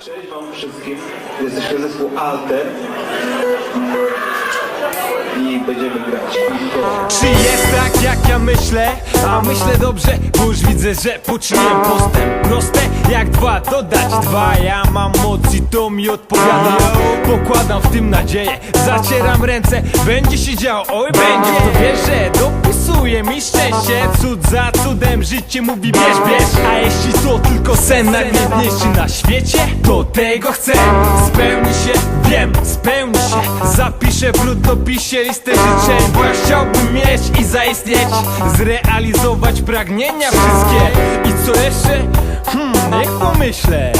Cześć Wam wszystkim. Jesteśmy zespół Alter i będziemy grać. Czy jest tak jak ja myślę? A myślę dobrze, bo już widzę, że poczyniłem postęp Proste. Jak dwa, dodać dwa. Ja mam moc i to mi odpowiada. Pokładam w tym nadzieję. Zacieram ręce, będzie się działo. Oj, będzie. To wierzę Dopisuje mi szczęście. Cud za cudem, życie mówi bierz, bierz. A jeśli to tylko sen najpiękniejszy na świecie To tego chcę. Spełni się, wiem, spełni się. Zapiszę w rudopisie listę życzeń Bo ja chciałbym mieć i zaistnieć. Zrealizować pragnienia wszystkie. I co jeszcze? Hmm, niech pomyślę.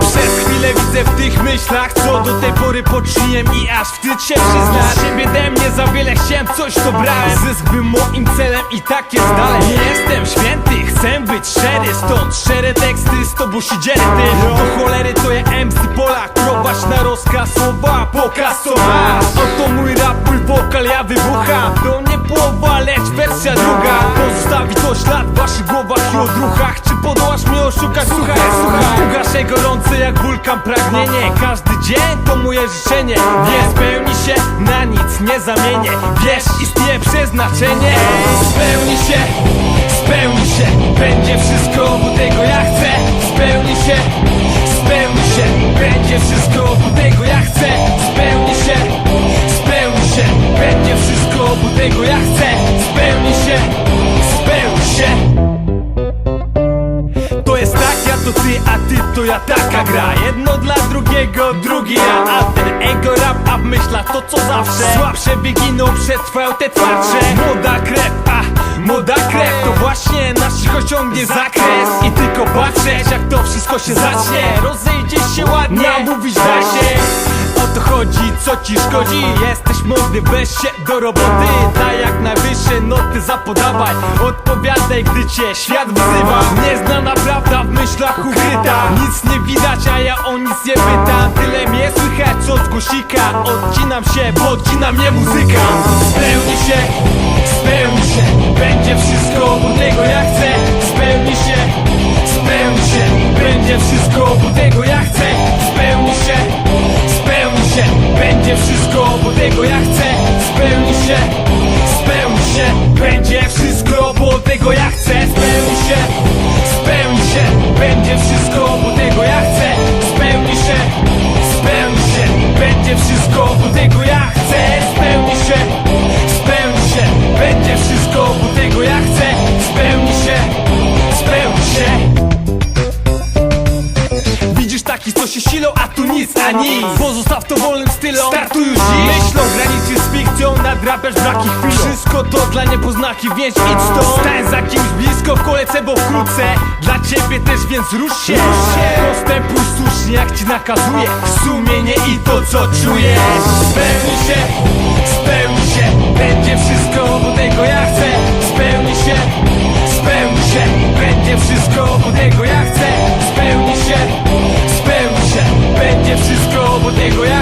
Przez chwilę widzę w tych myślach Co do tej pory poczyniłem i aż wstyd się przyznać. Siebie de mnie za wiele chciałem, coś to brałem Zysk był moim celem i tak jest dalej. Nie jestem święty, chcę być szczery Stąd szczere teksty z tobą się dzielę. Ty Do cholery to ja MC Polak. Prowadź na rozkaz słowa, pokaz co masz. Oto mój rap, mój wokal, ja wybucham. To nie połowa, lecz wersja druga. Pozostawi to ślad w waszych głowach i odruchach gorące jak wulkan pragnienie. Każdy dzień to moje życzenie. Nie spełni się, na nic nie zamienię. Wiesz, istnieje przeznaczenie. Spełni się, spełni się. Będzie wszystko, bo tego ja chcę. Spełni się, spełni się. Będzie wszystko, bo tego ja chcę. Spełni się, spełni się. Będzie wszystko, bo tego ja chcę. Spełni się, spełni się to ty, a ty to ja taka gra. Jedno dla drugiego, drugi ja A ten ego rap, a w myślach to co zawsze. Słabsze biginą, przetrwają te twardsze Młoda krew, a młoda krew To właśnie naszych osiągnie zakres I tylko patrzeć jak to wszystko się zacznie. Rozejdzie się ładnie, a mówić da się o to chodzi, co ci szkodzi? Jesteś młody, weź się do roboty. Daj jak najwyższe noty zapodawaj Odpowiadaj, gdy cię świat wzywa. Nieznana prawda w myślach ukryta. Nic nie widać, a ja o nic nie pytam. Tyle mnie słychać, co z głosika. Odcinam się, bo odcina mnie muzyka. Spełni się, spełni się. Będzie wszystko, bo tego ja chcę Spełni się, spełni się. Będzie wszystko, bo tego ja Wszystko, bo tego ja chcę. Spełni się, spełni się. Będzie wszystko, bo tego ja chcę a nic, Pozostaw to wolnym stylom, startuj już dziś. Myślą, graniczy z fikcją, nadrabiasz braki chwilą. Wszystko to dla niepoznaki, więc idź stąd. Stań za kimś blisko w kolejce, bo wkrótce. Dla ciebie też, więc rusz się. Postępuj słusznie, jak ci nakazuje. Sumienie i to, co czujesz. Spełni się, spełni się. Będzie wszystko, bo tego ja chcę llegó ya